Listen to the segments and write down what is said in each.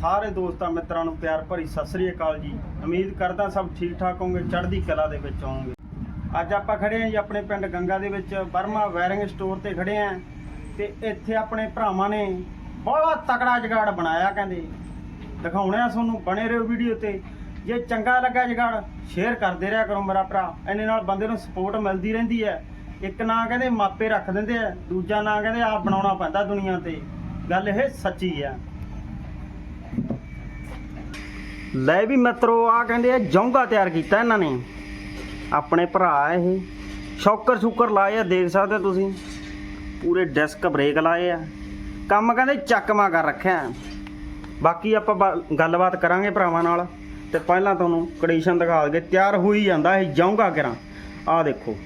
ਸਾਰੇ ਦੋਸਤਾਂ ਮਿੱਤਰਾਂ ਨੂੰ ਪਿਆਰ ਭਰੀ ਸਤਿ ਸ੍ਰੀ ਅਕਾਲ ਜੀ। ਉਮੀਦ ਕਰਦਾ ਸਭ ਠੀਕ ਠਾਕ ਹੋਵੋਗੇ, ਚੜ੍ਹਦੀ ਕਲਾ ਦੇ ਵਿੱਚ ਹੋਵੋਗੇ। ਅੱਜ ਆਪਾਂ ਖੜੇ ਆਂ ਜੀ ਆਪਣੇ ਪਿੰਡ ਗੰਗਾ ਦੇ ਵਿੱਚ ਬਰਮਾ ਵਾਇਰਿੰਗ ਸਟੋਰ ਤੇ ਖੜੇ ਆਂ ਤੇ ਇੱਥੇ ਆਪਣੇ ਭਰਾਵਾਂ ਨੇ ਬਹੁਤ ਤਕੜਾ ਜਗਾੜ ਬਣਾਇਆ ਕਹਿੰਦੇ। ਦਿਖਾਉਣੇ ਆ ਤੁਹਾਨੂੰ, ਬਣੇ ਰਹੋ ਵੀਡੀਓ ਤੇ। ਜੇ ਚੰਗਾ ਲੱਗਾ ਜਗਾੜ ਸ਼ੇਅਰ ਕਰਦੇ ਰਿਹਾ ਕਰੋ ਮੇਰਾ ਭਰਾ। ਇਹਨੇ ਨਾਲ ਬੰਦੇ ਨੂੰ ਸਪੋਰਟ ਮਿਲਦੀ ਰਹਿੰਦੀ ਹੈ। ਇੱਕ ਨਾਂ ਕਹਿੰਦੇ ਮਾਪੇ ਰੱਖ ਦਿੰਦੇ ਆ, ਦੂਜਾ ਨਾਂ ਕਹਿੰਦੇ ਆਪ ਬਣਾਉਣਾ ਪੈਂਦਾ ਦੁਨੀਆ ਤੇ। ਗੱਲ ਇਹ ਸੱਚੀ ਆ ਲੈ ਵੀ ਮਿੱਤਰੋ ਆ ਕਹਿੰਦੇ ਆ, ਜੌਂਗਾ ਤਿਆਰ ਕੀਤਾ ਇਹਨਾਂ ਨੇ। ਆਪਣੇ ਭਰਾ ਇਹ। ਸ਼ੌਕਰ ਸ਼ੂਕਰ ਲਾਏ ਆ, ਦੇਖ ਸਕਦੇ ਤੁਸੀਂ। ਪੂਰੇ ਡਿਸਕ ਬ੍ਰੇਕ ਲਾਏ ਆ। ਕੰਮ ਕਹਿੰਦੇ ਚੱਕਮਾ ਕਰ ਰੱਖਿਆ। ਬਾਕੀ ਆਪਾਂ ਬ- ਗੱਲਬਾਤ ਕਰਾਂਗੇ ਭਰਾਵਾਂ ਨਾਲ। ਤੇ ਪਹਿਲਾਂ ਤੁਹਾਨੂੰ ਕੰਡੀਸ਼ਨ ਦਿਖਾ ਦਈਏ, ਤਿਆਰ ਹੋਈ ਜਾਂਦਾ ਇਹ ਜੌਂਗਾ ਕਰਾਂ ਆਹ ਦੇਖੋ।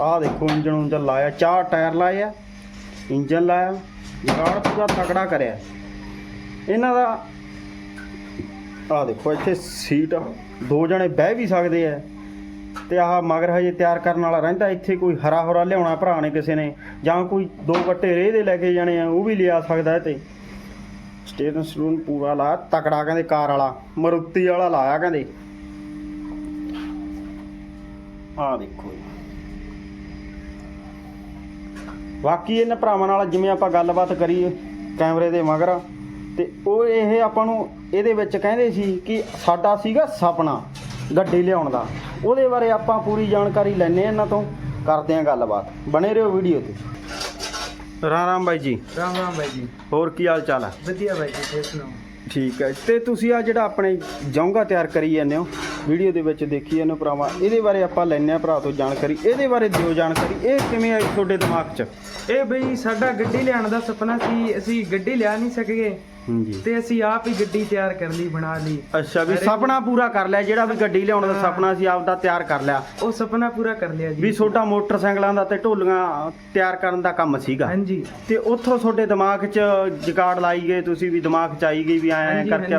ਆਹ ਦੇਖੋ, ਇੰਜਣ ਉਂਜਨ ਲਾਇਆ, ਚਾਰ ਟਾਇਰ ਲਾਏ ਆ। ਇੰਜਣ ਲਾਇਆ, ਜਗਾੜ ਪੂਰਾ ਤਕੜਾ ਕਰਿਆ। ਇਹਨਾਂ ਦਾ ਆਹ ਦੇਖੋ, ਇੱਥੇ ਸੀਟ ਦੋ ਜਣੇ ਬਹਿ ਵੀ ਸਕਦੇ ਆ। ਤੇ ਆਹ ਮਗਰ ਹਜੇ ਤਿਆਰ ਕਰਨ ਵਾਲਾ ਰਹਿੰਦਾ, ਇੱਥੇ ਕੋਈ ਹਰਾ ਹਰਾ ਲਿਆਉਣਾ ਭਰਾ ਨੇ ਕਿਸੇ ਨੇ, ਜਾਂ ਕੋਈ ਦੋ ਗੱਟੇ ਰੇਹ ਦੇ ਲੈ ਕੇ ਜਾਣੇ ਆ, ਉਹ ਵੀ ਲਿਆ ਸਕਦਾ ਇਹ ਤੇ ਸਟੇਰਨ ਸਲੂਨ ਪੂਰਾ ਲਾਇਆ ਤਕੜਾ ਕਹਿੰਦੇ ਕਾਰ ਵਾਲਾ, ਮਰੁੱਤੀ ਵਾਲਾ ਲਾਇਆ ਕਹਿੰਦੇ। ਆਹ ਦੇਖੋ ਜੀ। ਬਾਕੀ ਇਹਨਾਂ ਭਰਾਵਾਂ ਨਾਲ ਜਿਵੇਂ ਆਪਾਂ ਗੱਲਬਾਤ ਕਰੀ ਕੈਮਰੇ ਦੇ ਮਗਰ ਤੇ ਉਹ ਇਹ ਆਪਾਂ ਨੂੰ ਇਹਦੇ ਵਿੱਚ ਕਹਿੰਦੇ ਸੀ ਕਿ ਸਾਡਾ ਸੀਗਾ ਸੁਪਨਾ ਗੱਡੀ ਲਿਆਉਣ ਦਾ। ਉਹਦੇ ਬਾਰੇ ਆਪਾਂ ਪੂਰੀ ਜਾਣਕਾਰੀ ਲੈਣੇ ਇਹਨਾਂ ਤੋਂ। ਕਰਦੇ ਹਾਂ ਗੱਲਬਾਤ। ਬਣੇ ਰਹੋ ਵੀਡੀਓ ਤੇ। ਰਾਮ ਰਾਮ ਬਾਈ ਜੀ। ਰਾਮ ਰਾਮ ਬਾਈ ਜੀ। ਹੋਰ ਕੀ ਹਾਲ ਚਾਲ ਹੈ ਵਧੀਆ ਬਾਈ ਜੀ ਤੁਸੀਂ ਸੁਣਾਓ? ਠੀਕ ਹੈ। ਤੇ ਤੁਸੀਂ ਆ ਜਿਹੜਾ ਆਪਣੇ ਜੌਂਗਾ ਤਿਆਰ ਕਰੀ ਜਾਂਦੇ ਹੋ ਵੀਡੀਓ ਦੇ ਵਿੱਚ ਦੇਖੀ ਜਾਂਦੇ ਹੋ ਭਰਾਵਾ। ਇਹਦੇ ਬਾਰੇ ਆਪਾਂ ਲੈਣੇ ਆ ਭਰਾ ਤੋਂ ਜਾਣਕਾਰੀ। ਇਹਦੇ ਬਾਰੇ ਦਿਓ ਜਾਣਕਾਰੀ। ਇਹ ਕਿਵੇਂ ਆਈ ਤੁਹਾਡੇ ਦਿਮਾਗ 'ਚ? ਇਹ ਬਈ ਸਾਡਾ ਗੱਡੀ ਲਿਆਉਣ ਦਾ ਸੁਪਨਾ ਸੀ ਅਸੀਂ ਗੱਡੀ ਲਿਆ ਨਹੀਂ ਸਕੇ ਹਾਂਜੀ। ਤੇ ਅਸੀਂ ਆਪ ਹੀ ਗੱਡੀ ਤਿਆਰ ਕਰ ਲਈ ਬਣਾ ਲਈ। ਅੱਛਾ ਵੀ ਸੁਪਨਾ ਪੂਰਾ ਕਰ ਲਿਆ ਜਿਹੜਾ ਵੀ ਗੱਡੀ ਲਿਆਉਣ ਦਾ। ਸੁਪਨਾ ਸੀ ਆਪਦਾ ਤਿਆਰ ਕਰ ਲਿਆ। ਉਹ ਸੁਪਨਾ ਪੂਰਾ ਕਰ ਲਿਆ ਜੀ। ਵੀ ਤੁਹਾਡਾ ਮੋਟਰਸਾਈਕਲਾਂ ਦਾ ਤੇ ਢੋਲੀਆਂ ਤਿਆਰ ਕਰਨ ਦਾ ਕੰਮ ਸੀਗਾ। ਹਾਂਜੀ। ਤੇ ਉੱਥੋਂ ਤੁਹਾਡੇ ਦਿਮਾਗ 'ਚ ਜਗਾੜ ਲਾਈ ਗਏ ਤੁਸੀਂ ਵੀ ਦਿਮਾਗ 'ਚ ਆਈ ਗਈ ਵੀ ਐਂ ਕਰਕੇ।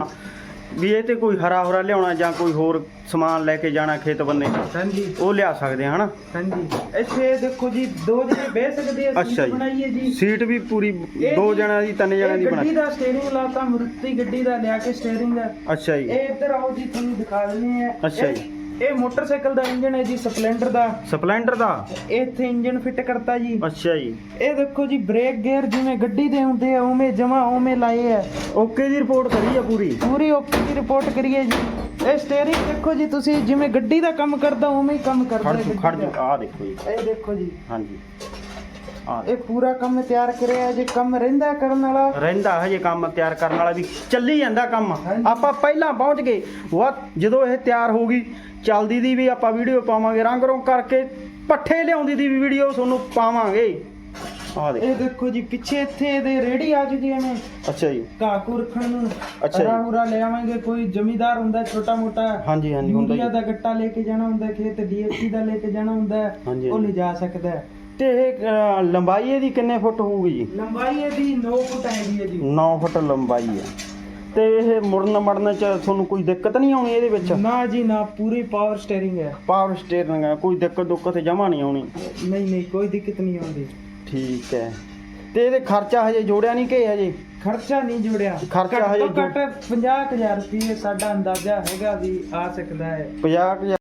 ਵੀ ਇਹ ਤੇ ਕੋਈ ਹਰਾ ਹਰਾ ਲਿਆਉਣਾ ਜਾਂ ਕੋਈ ਹੋਰ ਸਮਾਨ ਲੈ ਕੇ ਜਾਣਾ ਖੇਤ ਬੰਨੇ। ਹਾਂਜੀ। ਉਹ ਲਿਆ ਸਕਦੇ ਆ ਹਨਾ? ਹਾਂਜੀ। ਇੱਥੇ ਦੇਖੋ ਜੀ ਦੋ ਜਣੇ ਬਹਿ ਸਕਦੇ ਆ ਅੱਛਾ ਜੀ। ਬਣਾਈਏ ਜੀ। ਸੀਟ ਵੀ ਪੂਰੀ ਇਹ ਦੋ ਜੀ- ਜਣਿਆਂ ਦੀ ਤਿੰਨ ਜਣਿਆਂ ਦੀ ਇਹ ਗੱਡੀ ਬਣਾਈ। ਦਾ ਸਟੀਅਰਿੰਗ ਲਾਤਾ ਮਰੂਤੀ ਗੱਡੀ ਦਾ ਲਿਆ ਕੇ ਸਟੀਅਰਿੰਗ ਅੱਛਾ ਜੀ। ਇਹ ਇੱਧਰ ਆਓ ਜੀ ਤੁਹਾਨੂੰ ਦਿਖਾ ਦਿੰਦੇ ਆ। ਅੱਛਾ ਜੀ। ਇਹ ਮੋਟਰਸਾਈਕਲ ਦਾ ਇੰਜਨ ਹੈ ਜੀ ਸਪਲੈਂਡਰ ਦਾ। ਸਪਲੈਂਡਰ ਦਾ? ਇੱਥੇ ਇੰਜਨ ਫਿੱਟ ਕਰਤਾ ਜੀ। ਅੱਛਾ ਜੀ। ਇਹ ਦੇਖੋ ਜੀ ਬ੍ਰੇਕ ਗੇਅਰ ਜਿਵੇਂ ਗੱਡੀ ਦੇ ਹੁੰਦੇ ਆ ਉਵੇਂ ਜਮਾ ਉਵੇਂ ਲਾਏ ਆ। ਓਕੇ ਦੀ ਰਿਪੋਰਟ ਕਰੀ ਆ ਪੂਰੀ। ਪੂਰੀ ਓਕੇ ਦੀ ਰਿਪੋਰਟ ਕਰੀਏ ਜੀ। ਇਹ ਸਟੀਅਰਿੰਗ ਦੇਖੋ ਜੀ ਤੁਸੀਂ ਜਿਵੇਂ ਗੱਡੀ ਦਾ ਕੰਮ ਕਰਦਾ ਉਵੇਂ ਹੀ ਕੰਮ ਕਰਦਾ ਖੜ ਜੂ ਖੜ ਜੂ। ਆ ਦੇਖੋ ਜੀ। ਇਹ ਦੇਖੋ ਜੀ। ਹਾਂਜੀ। ਆ ਇਹ ਪੂਰਾ ਕੰਮ ਤਿਆਰ ਕਰਿਆ ਜੇ ਕੰਮ ਰਹਿੰਦਾ ਕਰਨ ਵਾਲਾ। ਰਹਿੰਦਾ ਹਜੇ ਕੰਮ ਤਿਆਰ ਕਰਨ ਵਾਲਾ ਵੀ ਚੱਲੀ ਜਾਂਦਾ ਕੰਮ। ਆਪਾਂ ਪਹਿਲਾਂ ਪਹੁੰਚ ਗਏ। ਵਾ ਜਦੋਂ ਇਹ ਤਿਆਰ ਹੋ ਗਈ ਚੱਲਦੀ ਦੀ ਵੀ ਆਪਾਂ ਵੀਡੀਓ ਪਾਵਾਂਗੇ। ਰੰਗ ਰੋਂ ਕਰਕੇ ਪੱਠੇ ਲਿਆਉਂਦੀ ਦੀ ਵੀ ਵੀਡੀਓ ਤੁਹਾਨੂੰ ਪਾਵਾਂਗੇ। ਆ ਦੇ ਇਹ ਦੇਖੋ ਜੀ ਪਿੱਛੇ ਇੱਥੇ ਇਹਦੇ ਰੇੜੀ ਆ ਜੂਗੀ ਐਵੇਂ ਅੱਛਾ ਜੀ। ਘੂ ਰੱਖਣ ਨੂੰ। ਅੱਛਾ ਜੀ। ਹਰਾ ਲੈ ਆਵਾਂਗੇ ਕੋਈ ਜ਼ਮੀਦਾਰ ਹੁੰਦਾ ਛੋਟਾ ਮੋਟਾ ਹਾਂਜੀ ਹਾਂਜੀ ਹੁੰਦਾ ਜੀ। ਦਾ ਗੱਟਾ ਲੈ ਕੇ ਜਾਣਾ ਹੁੰਦਾ ਖੇਤ ਡੀਏਪੀ ਦਾ ਲੈ ਕੇ ਜਾਣਾ ਹੁੰਦਾ। ਉਹ ਹਾਂਜੀ। ਲਿਜਾ ਸਕਦਾ ਹੈ। ਤੇ ਇਹ ਅ, ਲੰਬਾਈ ਇਹਦੀ ਕਿੰਨੇ ਫੁੱਟ ਹੋਊਗੀ ਜੀ? ਲੰਬਾਈ ਇਹਦੀ 9 ਫੁੱਟ ਹੈਗੀ ਹੈ ਜੀ 9 ਫੁੱਟ ਲੰਬਾਈ ਹੈ। ਤੇ ਇਹ ਮੁੜਨ ਮੜਨ ਚ ਤੁਹਾਨੂੰ ਕੋਈ ਦਿੱਕਤ ਨਹੀਂ ਆਉਣੀ ਇਹਦੇ ਵਿੱਚ? ਨਾ ਜੀ ਨਾ ਪੂਰੀ ਪਾਵਰ ਸਟੀਅਰਿੰਗ ਹੈ। ਪਾਵਰ ਸਟੀਅਰਿੰਗ ਹੈ ਕੋਈ ਦਿੱਕਤ ਦੁੱਕਤ ਜਮਾ ਨਹੀਂ ਆਉਣੀ। ਨਹੀਂ ਨਹੀਂ ਕੋਈ ਦਿੱਕਤ ਨਹੀਂ ਆਉਂਦੀ। ਠੀਕ ਹੈ। ਤੇ ਇਹਦੇ ਖਰਚਾ ਹਜੇ ਜੋੜਿਆ ਨਹੀਂ ਕਿ ਹਜੇ? ਖਰਚਾ ਨਹੀਂ ਜੁੜਿਆ। ਖਰਚਾ ਘੱਟ ਹਜੇ ਤੋਂ ਘੱਟ 50000 ਰੁਪਏ ਸਾਡਾ ਅੰਦਾਜ਼ਾ ਹੈਗਾ ਵੀ ਆ ਸਕਦਾ ਹੈ। 50000